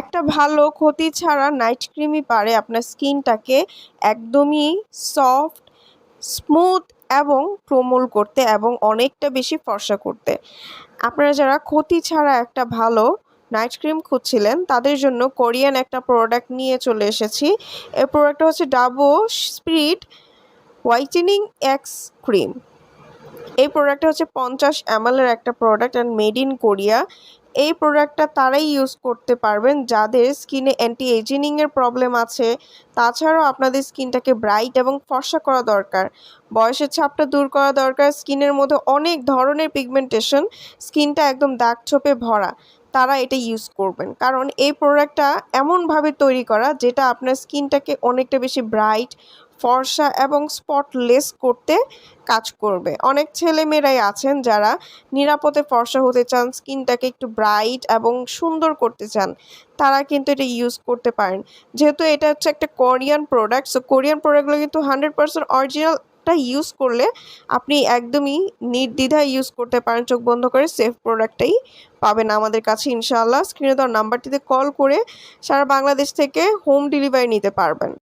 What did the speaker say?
একটা ভালো ক্ষতি ছাড়া নাইট ক্রিমই পারে আপনার স্কিনটাকে একদমই সফট, স্মুথ এবং প্রমূল করতে এবং অনেকটা বেশি ফর্সা করতে। আপনারা যারা ক্ষতি ছাড়া একটা ভালো নাইট ক্রিম খুঁজছিলেন, তাদের জন্য কোরিয়ান একটা প্রোডাক্ট নিয়ে চলে এসেছি। এই প্রোডাক্টটা হচ্ছে Dabo spirit whitening X cream. এই প্রোডাক্টটা হচ্ছে পঞ্চাশ এর একটা product and made in Korea এই প্রোডাক্টটা তারাই ইউজ করতে পারবেন যাদের স্কিনে অ্যান্টি এজিনিংয়ের প্রবলেম আছে। তাছাড়াও আপনাদের স্কিনটাকে ব্রাইট এবং ফর্সা করা দরকার। বয়সের ছাপটা দূর করা দরকার স্কিনের মধ্যে অনেক ধরনের পিগমেন্টেশন স্কিনটা একদম দাগ ছোপে ভরা। তারা এটা ইউজ করবেন। কারণ এই প্রোডাক্টটা এমনভাবে তৈরি করা যেটা আপনার স্কিনটাকে অনেকটা বেশি ব্রাইট ফর্সা এবং স্পটলেস করতে কাজ করবে। অনেক ছেলেমেয়েরাই আছেন যারা নিরাপদে ফর্সা হতে চান, স্কিনটাকে একটু ব্রাইট এবং সুন্দর করতে চান, তারা কিন্তু এটা ইউজ করতে পারেন। যেহেতু এটা হচ্ছে একটা কোরিয়ান প্রোডাক্ট সো কোরিয়ান প্রোডাক্টগুলো কিন্তু হান্ড্রেড পার্সেন্ট অরিজিনালটা ইউজ করলে আপনি একদমই নির্দ্বিধায় ইউজ করতে পারেন, চোখ বন্ধ করে সেফ প্রোডাক্টটাই পাবেন আমাদের কাছে ইনশাআল্লাহ। স্ক্রিনে দেওয়ার নাম্বারটিতে কল করে সারা বাংলাদেশ থেকে হোম ডেলিভারি নিতে পারবেন।